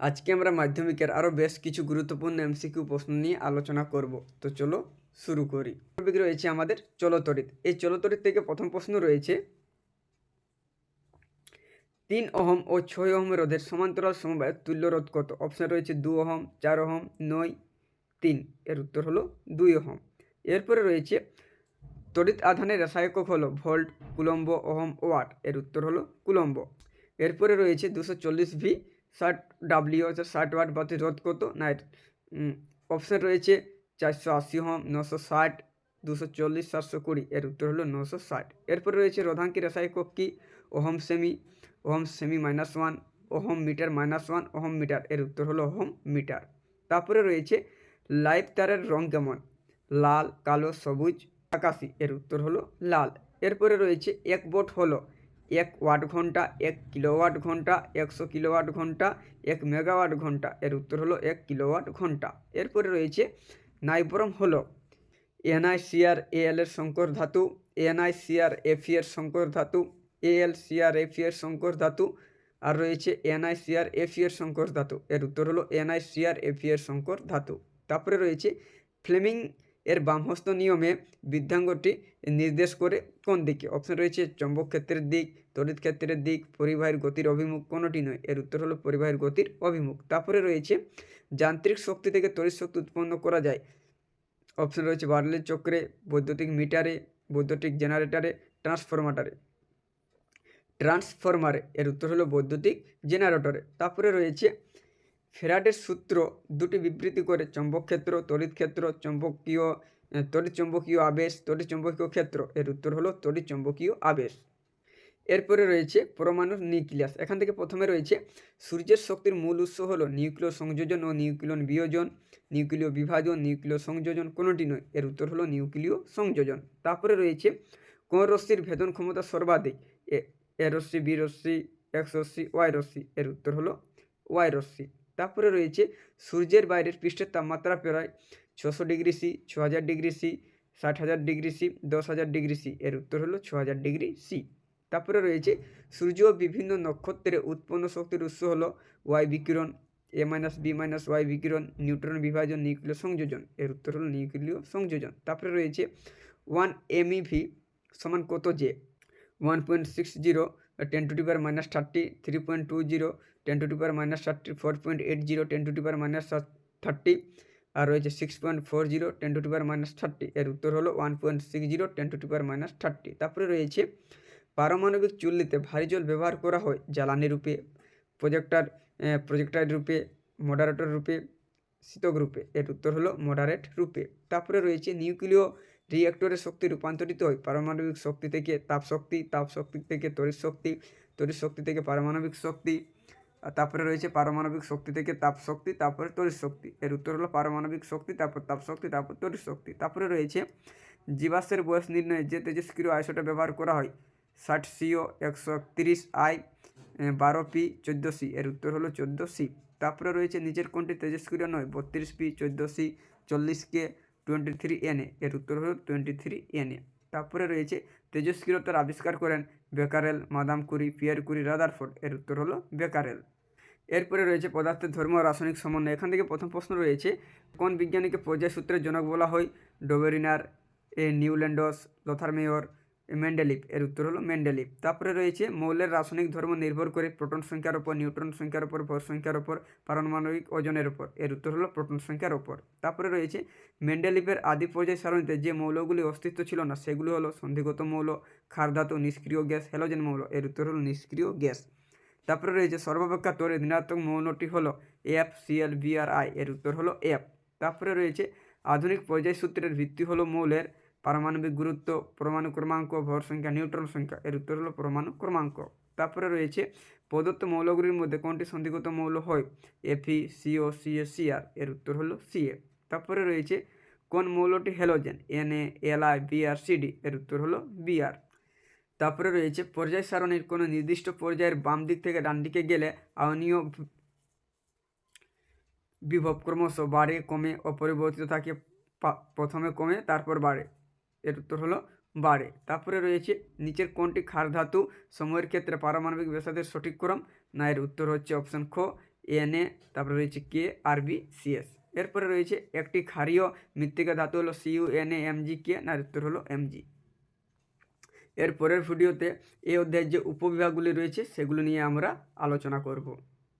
আজকে আমরা মাধ্যমিকের আরও বেশ কিছু গুরুত্বপূর্ণ এমসিকিউ প্রশ্ন নিয়ে আলোচনা করব। তো চলো শুরু করি। টপিক রয়েছে আমাদের চলতরিত এই চলতরিত থেকে প্রথম প্রশ্ন রয়েছে, তিন অহম ও ছয় অহম রোধের সমান্তরাল সমবায় তুল্য রোধ কত? অপশন রয়েছে দু অহম চার অহম নয়, তিন। এর উত্তর হলো দুই অহম এরপরে রয়েছে, তড়িৎ আধানের রাসায়নিক হলো ভোল্ট, কুলম্ব অহম ওয়াট। এর উত্তর হলো কুলম্ব। এরপরে রয়েছে দুশো চল্লিশ ভি ষাট ডাব্লিউ অর্থাৎ ষাট ওয়াট বাতি রোধ কত না অপশন রয়েছে চারশো আশি ওহম নশো ষাট, দুশো চল্লিশ, সাতশো কুড়ি। এর উত্তর হলো নশো ষাট। এরপরে রয়েছে রোধাঙ্কি রাসায়নিক কি? Ohm semi ohm semi minus one ohm metre minus one ohm metre এর উত্তর হলো ওহম মিটার তারপরে রয়েছে লাইভ তারের রং কেমন? লাল, কালো, সবুজ, আকাশি। এর উত্তর হলো লাল। এরপরে রয়েছে এক বোট হলো এক ওয়াট ঘণ্টা, এক কিলোওয়াট ঘণ্টা, একশো কিলোওয়াট ঘণ্টা, এক মেগাওয়াট ঘণ্টা। এর উত্তর হলো এক কিলোওয়াট ঘণ্টা। এরপরে রয়েছে নাইব্রম হলো এনআইসিআর এএল এর সংকর ধাতু, এনআইসিআর এফি এর সংকর ধাতু এএল সিআর এফি এর সংকর ধাতু, আর রয়েছে এনআইসিআর এফি এর সংকর ধাতু। এর উত্তর হলো এনআইসিআর এফি এর সংকর ধাতু। তারপরে রয়েছে ফ্লেমিং এর বামহস্ত নিয়মে বৃদ্ধাঙ্গটি নির্দেশ করে কোন দিকে? অপশন রয়েছে চম্বক ক্ষেত্রের দিক, তড়িৎ ক্ষেত্রের দিক, পরিবাহীর গতির অভিমুখ কোনোটি নয়। এর উত্তর হলো পরিবাহীর গতির অভিমুখ। তারপরে রয়েছে যান্ত্রিক শক্তি থেকে তড়িৎ শক্তি উৎপন্ন করা যায়। অপশন রয়েছে বার্লের চক্রে, বৈদ্যুতিক মিটারে, বৈদ্যুতিক জেনারেটারে, ট্রান্সফরমাটারে। ট্রান্সফরমারে, এর উত্তর হলো বৈদ্যুতিক জেনারেটরে। তারপরে রয়েছে ফেরাডের সূত্র দুটি বিবৃতি করে চৌম্বক ক্ষেত্র তড়িৎ ক্ষেত্র চৌম্বকীয় তড়িৎ চৌম্বকীয় আবেশ তড়িৎ চৌম্বকীয় ক্ষেত্র। এর উত্তর হলো তড়িৎ চৌম্বকীয় আবেশ। এরপরে রয়েছে পরমাণুর নিউক্লিয়াস। এখান থেকে প্রথমে রয়েছে, সূর্যের শক্তির মূল উৎস হলো নিউক্লিয় সংযোজন ও নিউক্লিয়ন বিয়োজন। নিউক্লিয় বিভাজন, নিউক্লিয় সংযোজন কোনোটি নয়, এর উত্তর হলো নিউক্লিয় সংযোজন। তারপরে রয়েছে, কোন রশ্মির ভেদন ক্ষমতা সর্বাধিক? এ রশ্মি, বি রশ্মি, এক্স রশ্মি, ওয়াই রশ্মি, এর উত্তর হলো ওয়াই রশ্মি। তারপরে রয়েছে সূর্যের বাইরের পৃষ্ঠের তাপমাত্রা প্রায় ছশো ডিগ্রি সি ছ হাজার ডিগ্রি সি ষাট হাজার ডিগ্রি সি দশ হাজার ডিগ্রি সি। এর উত্তর হলো ছ হাজার ডিগ্রি সি। তারপরে রয়েছে সূর্য বিভিন্ন নক্ষত্রে উৎপন্ন শক্তির উৎস হলো ওয়াই বিকিরণ, A minus B minus Y বিকিরণ, নিউট্রন বিভাজন, নিউক্লিয় সংযোজন। এর উত্তর হলো নিউক্লিয় সংযোজন। তারপরে রয়েছে ওয়ান এমইভি সমান কত J? One point six zero, ten to the power minus thirty, three point two zero ten to the power minus thirty four point eight zero ten to the power minus thirty আর রয়েছে six point four zero ten to the power minus thirty এর উত্তর হলো one point six zero ten to the power minus thirty তারপরে রয়েছে পারমাণবিক চুল্লিতে ভারী জল ব্যবহার করা হয় জ্বালানি রূপে প্রজেক্টার প্রজেক্টার রূপে মডারেটর রূপে, শীতক রূপে, এর উত্তর হলো মডারেট রূপে, তারপরে রয়েছে নিউক্লিয় রিঅ্যাক্টরের শক্তি রূপান্তরিত হয় পারমাণবিক শক্তি থেকে তাপ শক্তি তাপ শক্তি থেকে, তড়িৎ শক্তি তড়িৎ শক্তি থেকে পারমাণবিক শক্তি তারপরে রয়েছে পারমাণবিক শক্তি থেকে তাপ শক্তি, তারপরে তড়িৎ শক্তি। এর উত্তর হলো পারমাণবিক শক্তি, তারপর তাপ শক্তি, তারপর তড়িৎ শক্তি। তারপরে রয়েছে জীবাশ্মের বয়স নির্ণয়ে যে তেজস্ক্রিয় আইসোটা ব্যবহার করা হয়, ষাট সিও, একশো একত্রিশ আই বারো পি, চোদ্দ সি। এর উত্তর হলো চোদ্দ সি। তারপরে রয়েছে নিচের কোনটি তেজস্ক্রিয় নয়, বত্রিশ পি, চোদ্দ সি, চল্লিশ কে, টোয়েন্টি থ্রি এন এর উত্তর হলো টোয়েন্টি থ্রি এন তারপরে রয়েছে তেজস্ক্রিয়তার আবিষ্কার করেন Becquerel, madame Curie, Pierre Curie, Rutherford. এর উত্তর হলো বেকারেল। এরপরে রয়েছে পদার্থের ধর্ম রাসায়নিক সমন্বয়। এখান থেকে প্রথম প্রশ্ন রয়েছে, কোন বিজ্ঞানীকে পর্যায় সূত্রের জনক বলা হয়? ডোবেরিনার, এ নিউল্যান্ডস, লথারমেয়র মেন্ডেলিপ এর উত্তর হলো মেন্ডেলিপ তারপরে রয়েছে মৌলের রাসায়নিক ধর্ম নির্ভর করে প্রোটন সংখ্যার উপর, নিউট্রন সংখ্যার উপর, ভর সংখ্যার উপর, পারমাণবিক ওজনের উপর, এর উত্তর হলো প্রোটন সংখ্যার উপর। তারপরে রয়েছে মেন্ডেলিপের আদি পর্যায় সারণীতে যে মৌলগুলি অস্তিত্ব ছিল না, সেগুলি হলো সন্ধিগত মৌল ক্ষারধাতু নিষ্ক্রিয় গ্যাস, হ্যালোজেন মৌল, এর উত্তর হলো নিষ্ক্রিয় গ্যাস। তারপরে রয়েছে সর্বাপেক্ষা তরে ঋণাত্মক মৌলটি হলো এফ সিএল বিআরআই এর উত্তর হলো এফ তারপরে রয়েছে আধুনিক পর্যায় সূত্রের ভিত্তি হলো মৌলের পারমাণবিক গুরুত্ব, পরমাণু ক্রমাঙ্ক, ভর সংখ্যা নিউট্রন সংখ্যা, এর উত্তর হলো পরমাণু ক্রমাঙ্ক। তারপরে রয়েছে প্রদত্ত মৌলগুলির মধ্যে কোনটি সন্ধিগত মৌল হয়? এফি সিও সিএ সিআর এর উত্তর হলো সিএ তারপরে রয়েছে কোন মৌলটি halogen N A L I BR CD এর উত্তর হলো বিআর তারপরে রয়েছে পর্যায় সারণীর কোনো নির্দিষ্ট পর্যায়ের বাম দিক থেকে ডান দিকে গেলে আয়নীয় বিভব ক্রমশ বাড়ে, কমে, অপরিবর্তিত থাকে প্রথমে কমে, তারপর বাড়ে। এর উত্তর হলো বাড়ে তারপরে রয়েছে নিচের কোনটি ক্ষার ধাতু সময়ের ক্ষেত্রে পারমাণবিক ব্যাসাদের সঠিক ক্রম? না, এর উত্তর হচ্ছে অপশান খ এন এ তারপরে রয়েছে K R B C S এরপরে রয়েছে একটি ক্ষারীয় মৃত্তিকা ধাতু হলো CU N A M G K না, এর উত্তর হলো এম জি এর পরের ভিডিওতে এই অধ্যায়ের যে উপবিভাগগুলি রয়েছে, সেগুলো নিয়ে আমরা আলোচনা করব।